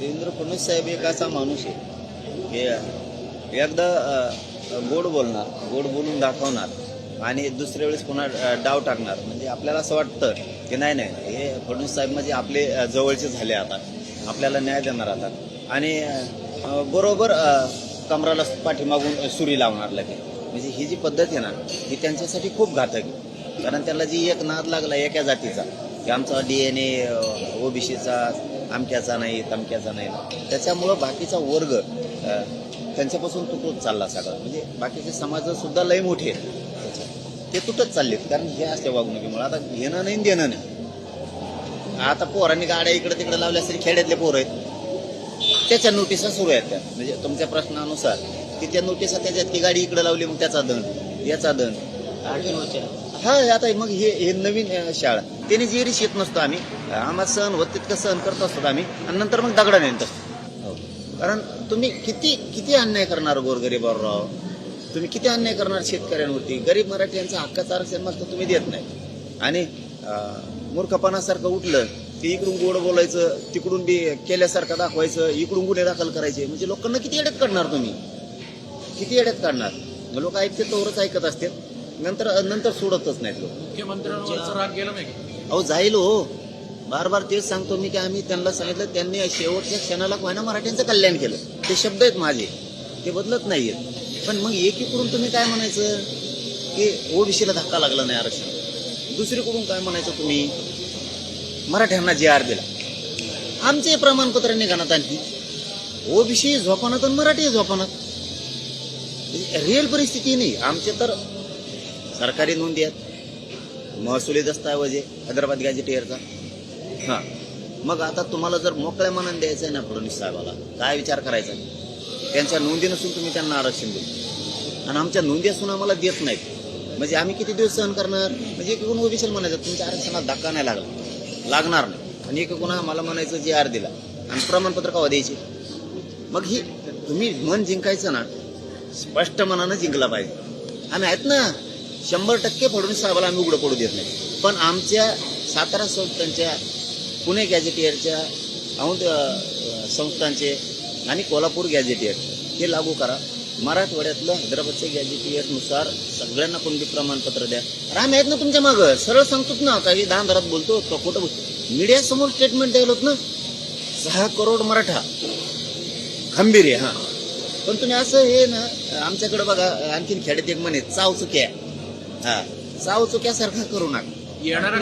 देवेंद्र फडणवीस साहेब एक असा माणूस आहे. हे एकदा गोड बोलणार गोड बोलून दाखवणार आणि दुसऱ्या वेळेस पुन्हा डाव टाकणार. म्हणजे आपल्याला असं वाटतं की नाही नाही हे फडणवीस साहेब म्हणजे आपले जवळचे झाले आता. आपल्याला न्याय देणार आता. आणि बरोबर कमराला पाठीमागून सुरी लावणार लगे म्हणजे ही जी पद्धत आहे ना ही त्यांच्यासाठी खूप घातक आहे. कारण त्याला जी एक नाद लागला एका जातीचा की आमचा डी एन ए ओबीसीचा अमक्याचा नाही तमक्याचा नाही. त्याच्यामुळं बाकीचा वर्ग त्यांच्यापासून तुटत चालला सगळा. म्हणजे बाकीचे समाजसुद्धा लय मोठे आहेत. ते तुटत चाललेत. कारण हे असल्या वागणुकीमुळे. आता घेणं नाही देणं नाही. आता पोरांनी गाड्या इकडे तिकडे लावल्या तरी खेड्यातले पोरं आहेत. त्याच्या नोटिसा सुरू आहेत त्या. म्हणजे तुमच्या प्रश्नानुसार. की त्या नोटिसा त्याच्यात की गाडी इकडे लावली मग त्याचा दंड. याचा दंड. हा आता मग हे हे नवीन अ, शाळा. त्याने जे येत नसतो आम्ही आम्हाला सहन होत तितकं सहन करत असतो आम्ही आणि नंतर मग दगडा नेत असतो हो. कारण तुम्ही किती किती अन्याय करणार गोरगरीबावर? राव तुम्ही किती अन्याय करणार शेतकऱ्यांवरती? गरीब मराठ्यांचा हक्काचं आरक्षण मात्र तुम्ही देत नाही. आणि अं, मूर्खपणासारखं उठलं की इकडून गोड बोलायचं तिकडून बी केल्यासारखं दाखवायचं इकडून गुन्हे दाखल करायचे. म्हणजे लोकांना किती येड्यात काढणार तुम्ही? किती येड्यात काढणार? लोक ऐकते तोवरच ऐकत असते नंतर नंतर सोडतच नाहीत लोक. मुख्यमंत्र्यांवरचा राग गेला नाही. का? अहो जाईल हो. बार बार तेच सांगतो मी की आम्ही त्यांना सांगितलं त्यांनी शेवटच्या क्षणाला कोणा मराठ्यांचं कल्याण केलं. ते शब्द आहेत माझे. ते बदलत नाहीयेत पण मग एकीकडून तुम्ही काय म्हणायचं? की ओबीसीला धक्का लागला नाही आरक्षण. दुसरीकडून काय म्हणायचं तुम्ही? मराठ्यांना जे आर दिला. आमचे प्रमाणपत्र निघाणात आणखी. ओबीसी झोपानात आणि मराठी झोपानात. रिअल परिस्थिती नाही. आमचे तर सरकारी नोंदी आहेत. महसुली दस्तावेज आहे हैदराबाद गॅजेटियरचा हां. मग आता तुम्हाला जर मोकळ्या मनाने द्यायचं आहे ना फडणवीस साहेबाला काय विचार करायचा? त्यांच्या नोंदी नसून तुम्ही त्यांना आरक्षण दिलं आणि आमच्या नोंदी असून आम्हाला देत नाहीत. म्हणजे आम्ही किती दिवस सहन करणार? म्हणजे एकूण ओबीसीला म्हणायचं तुमच्या आरक्षणात धक्का नाही लागला. लागणार नाही. आणि एक कोणा मला म्हणायचं जे आर दिला. आणि प्रमाणपत्र कवा द्यायचे? मग ही तुम्ही मन जिंकायचं ना स्पष्ट मनानं जिंकला पाहिजे. आम्ही आहेत ना? शंभर टक्के फडणवीस साहेबाला आम्ही उघडं पडू देत नाही. पण आमच्या सातारा संस्थांच्या पुणे गॅझेटियरच्या औंध संस्थांचे आणि कोल्हापूर गॅझेटियर हे लागू करा. मराठवाड्यातलं हैदराबादच्या गॅझेटियरनुसार सगळ्यांना कोणते प्रमाणपत्र द्या. राम आहेत ना तुमच्या मागं. सरळ सांगतोच ना काही दहा दरात बोलतो तो खोटं बोलतो. मीडियासमोर स्टेटमेंट द्यायला होत ना? सहा करोड मराठा. खंबीर आहे हां. पण तुम्ही असं हे ना आमच्याकडे बघा आणखीन खेड्यात एक म्हणे चाव चुक्या हा. चाव चुक्यासारखं करू नका. येणारा